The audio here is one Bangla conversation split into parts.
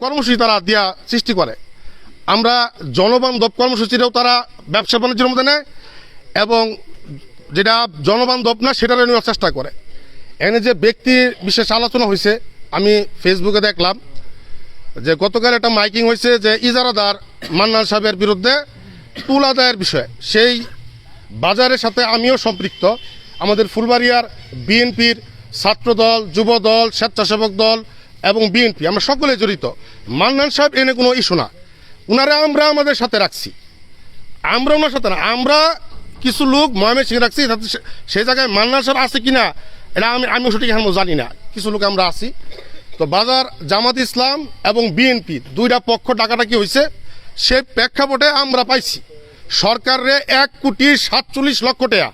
কর্মসূচি তারা দিয়া সৃষ্টি করে। আমরা জনবান্ধব কর্মসূচিটাও তারা ব্যবসা বাণিজ্যের মধ্যে নেয় এবং যেটা জনবান্ধব না, সেটারও নেওয়ার চেষ্টা করে। এনে যে ব্যক্তি বিশেষ আলোচনা হয়েছে, আমি ফেসবুকে দেখলাম যে গতকাল একটা মাইকিং হয়েছে যে ইজারাদার মান্নান সাহেবের বিরুদ্ধে তুল আদায়ের বিষয়ে। সেই বাজারের সাথে আমিও সম্পৃক্ত। আমাদের ফুলবাড়িয়ার বিএনপির ছাত্রদল, যুবদল, স্বেচ্ছাসেবক দল এবং বিএনপি, আমরা সকলে জড়িত। মান্নান সাহেব এনে কোনো ইস্যু না। উনারা আমরা আমাদের সাথে রাখছি। আমরা ওনার সাথে না। আমরা কিছু লোক মহামের সিং রাখছি সেই জায়গায় মান্নান সাহেব আছে কি না এটা আমি আমি সঠিক এখন জানি না। কিছু লোক আমরা আছি। তো বাজার, জামাত ইসলাম এবং বিএনপি, দুইটা পক্ষ টাকাটা কি হয়েছে সে প্রেক্ষাপটে আমরা পাইছি। সরকারে এক কোটি সাতচল্লিশ লক্ষ টাকা।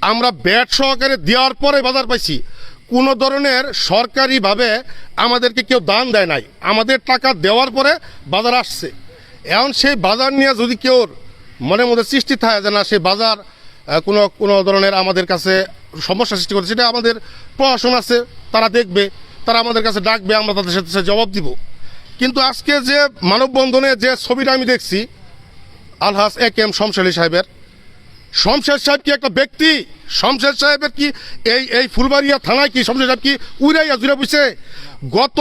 আমরা ব্যাট সহকারে দেওয়ার পরে বাজার পাইছি। কোনো ধরনের সরকারিভাবে আমাদেরকে কেউ দান দেয় নাই। আমাদের টাকা দেওয়ার পরে বাজার আসছে। এখন সেই বাজার নিয়ে যদি কেউ মনের মধ্যে সৃষ্টি থাকে যে না সেই বাজার কোনো কোনো ধরনের আমাদের কাছে সমস্যা সৃষ্টি করছে, সেটা আমাদের প্রশাসন আছে, তারা দেখবে, তারা আমাদের কাছে ডাকবে, আমরা তাদের সাথে জবাব দিব। কিন্তু আজকে যে মানববন্ধনে যে ছবিটা আমি দেখছি আলহাস এ কে এম শমশের আলী সাহেবের, শমশের সাহেব কি একটা ব্যক্তি শমশের সাহেবের কি এই এই ফুলবাড়িয়া থানায় কি শমশের সাহেব কি উড়াইয়া জুড়ে বুঝছে গত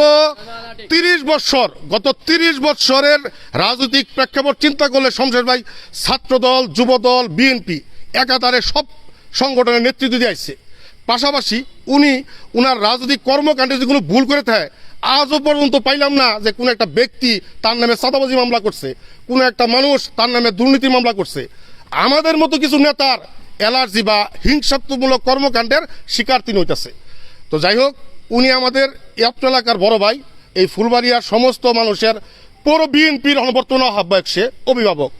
তিরিশ বৎসর গত তিরিশ বৎসরের রাজনৈতিক প্রেক্ষাপট চিন্তা করলে শমশের ভাই ছাত্রদল, যুবদল, বিএনপি একাধারে সব সংগঠনের নেতৃত্ব দিয়ে আসছে পাশাপাশি উনি উনার রাজনৈতিক কর্মকাণ্ডে যেগুলো ভুল করে থাকে, আজও পর্যন্ত পাইলাম না যে কোনো একটা ব্যক্তি তার নামে সাদাবাজি মামলা করছে, কোনো একটা মানুষ তার নামে দুর্নীতি মামলা করছে। আমাদের মতো কিছু নেতার অ্যালার্জি বা হিংসাত্মমূলক কর্মকাণ্ডের শিকার তিনি হইতেছে। তো যাই হোক উনি আমাদের এপ্র এলাকার বড় ভাই, এই ফুলবাড়িয়ার সমস্ত মানুষের পৌর বিএনপির বর্তমান আহ্বায়ক সে, অভিভাবক।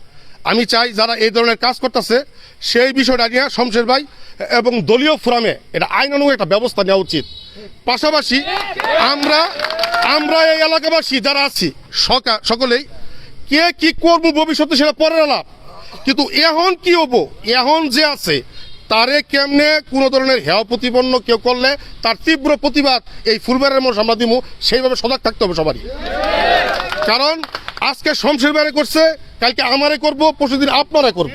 আমি চাই যারা এই ধরনের কাজ করতেছে, সেই বিষয়টা নিয়ে শমশের ভাই এবং দলীয় ফোরামে এটা আইনানুগ একটা ব্যবস্থা নেওয়া উচিত। পাশাপাশি আমরা আমরা এই এলাকাবাসী যারা আছি, সকা- সকলেই, কে কি করব ভবিষ্যতে সেটা পরের আলাপ। কিন্তু এখন কি হব? এখন যে আছে, তারে কেমনে কোনো ধরনের হেয় প্রতিপন্ন কেউ করলে তার তীব্র প্রতিবাদ এই ফুলবারের মানুষ আমরা দিব সেইভাবে সজাগ থাকতে হবে সবারই। কারণ আজকে শমশের বাইরে করছে, কালকে আমারে করব, পরশুদিন আপনারা করব।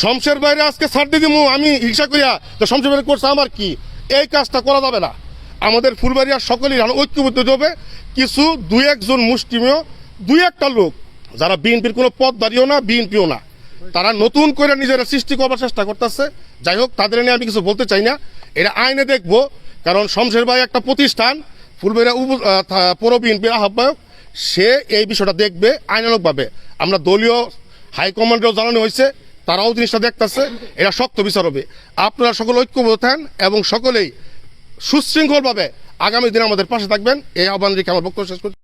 শমশের বাইরে আজকে ছাড় দিয়ে দিমু, আমি হিংসা করিয়া, তো শমশের বাইরে করছে আমার কি? এই কাজটা করা যাবে না। আমাদের ফুলবাড়িয়ার সকলেই ঐক্যবদ্ধ হবে। কিছু দুই একজন মুষ্টিমেয়, দুই একটা লোক, যারা বিএনপির কোনো পদ দাঁড়িয়েও না, বিএনপিও না। তারা নতুন করে নিজেরা সৃষ্টি করবার চেষ্টা করতেছে। যাই হোক, তাদের নিয়ে আমি কিছু বলতে চাই না। এটা আইনে দেখব, কারণ শমশের ভাই একটা প্রতিষ্ঠান, ফুলবেড়া উপ পৌর বিএনপির আহ্বায়ক, সে এই বিষয়টা দেখবে আইনানুগভাবে। আমরা দলীয় হাইকমান্ডেও জানানো হয়েছে, তারাও জিনিসটা দেখতেছে এটা শক্ত বিচার হবে। আপনারা সকল ঐক্যবদ্ধ থাকেন এবং সকলেই সুশৃঙ্খলভাবে আগামী দিনে আমাদের পাশে থাকবেন। এই আহ্বান রেখে আমার বক্তব্য শেষ করছি।